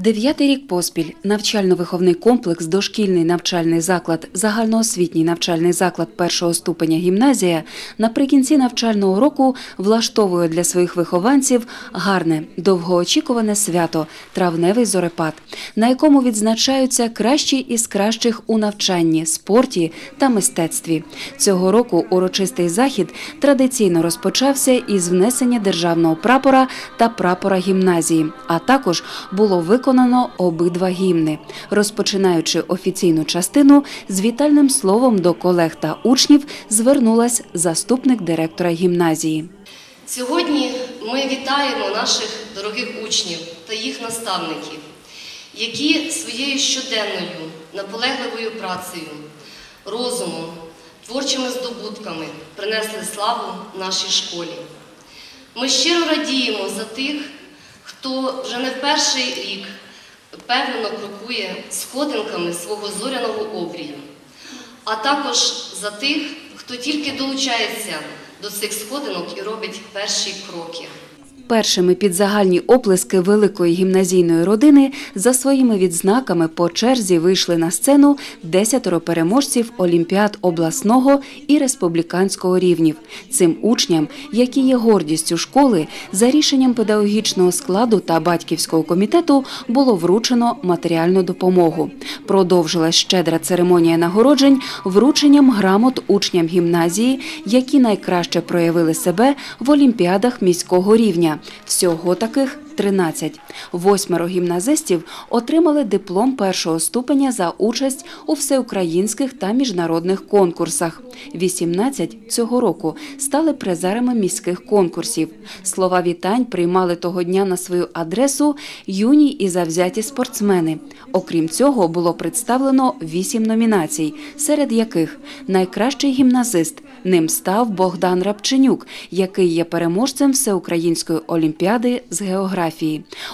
Дев'ятий рік поспіль навчально-виховний комплекс дошкільний навчальний заклад, загальноосвітній навчальний заклад першого ступеня гімназія наприкінці навчального року влаштовує для своїх вихованців гарне, довгоочікуване свято травневий зорепад, на якому відзначаються кращі із кращих у навчанні, спорті та мистецтві. Цього року урочистий захід традиційно розпочався із внесення державного прапора та прапора гімназії, а також було виконано обидва гімни, розпочинаючи офіційну частину з вітальним словом до колег та учнів звернулась заступник директора гімназії. Сьогодні ми вітаємо наших дорогих учнів та їх наставників, які своєю щоденною наполегливою працею, розумом, творчими здобутками принесли славу нашій школі. Ми щиро радіємо за тих, хто вже не в перший рік певно крокує сходинками свого зоряного обрію, а також за тих, хто тільки долучається до цих сходинок і робить перші кроки. Першими під загальні оплески великої гімназійної родини за своїми відзнаками по черзі вийшли на сцену десятеро переможців олімпіад обласного і республіканського рівнів. Цим учням, які є гордістю школи, за рішенням педагогічного складу та батьківського комітету було вручено матеріальну допомогу. Продовжилась щедра церемонія нагороджень врученням грамот учням гімназії, які найкраще проявили себе в олімпіадах міського рівня. Всього таких 13. Восьмеро гімназистів отримали диплом першого ступеня за участь у всеукраїнських та міжнародних конкурсах. 18 цього року стали призерами міських конкурсів. Слова вітань приймали того дня на свою адресу юні і завзяті спортсмени. Окрім цього, було представлено вісім номінацій, серед яких найкращий гімназист. Ним став Богдан Рабченюк, який є переможцем всеукраїнської олімпіади з географії.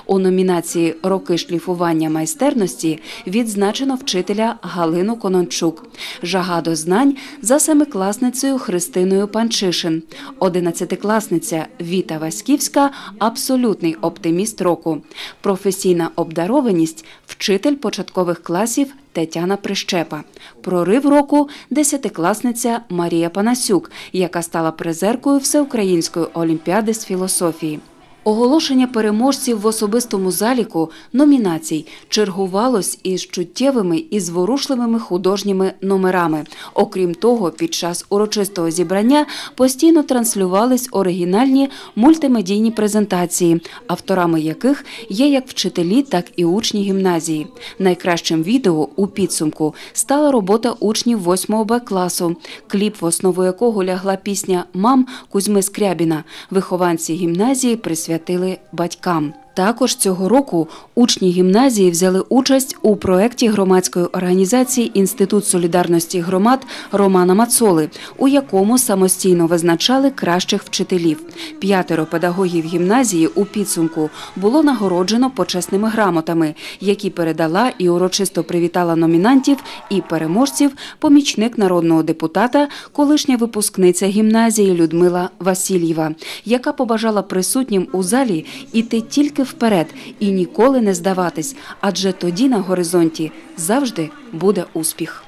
У номінації Роки шліфування майстерності відзначено вчителя Галину Конончук. Жага до знань за семикласницею Христиною Панчишин. Одинадцятикласниця Віта Васьківська абсолютний оптиміст року. Професійна обдарованість вчитель початкових класів Тетяна Прищепа. Прорив року десятикласниця Марія Панасюк, яка стала призеркою Всеукраїнської олімпіади з філософії. Оголошення переможців в особистому заліку номінацій чергувалось із чуттєвими і зворушливими художніми номерами. Окрім того, під час урочистого зібрання постійно транслювались оригінальні мультимедійні презентації, авторами яких є як вчителі, так і учні гімназії. Найкращим відео у підсумку стала робота учнів 8 Б класу, кліп, в основу якого лягла пісня Мам Кузьми Скрябіна. Вихованці гімназії присвятили батькам. Також цього року учні гімназії взяли участь у проєкті громадської організації Інститут солідарності громад Романа Мацоли, у якому самостійно визначали кращих вчителів. П'ятеро педагогів гімназії у підсумку було нагороджено почесними грамотами, які передала і урочисто привітала номінантів і переможців помічник народного депутата, колишня випускниця гімназії Людмила Васильєва, яка побажала присутнім у залі іти тільки вперед і ніколи не здаватись, адже тоді на горизонті завжди буде успіх.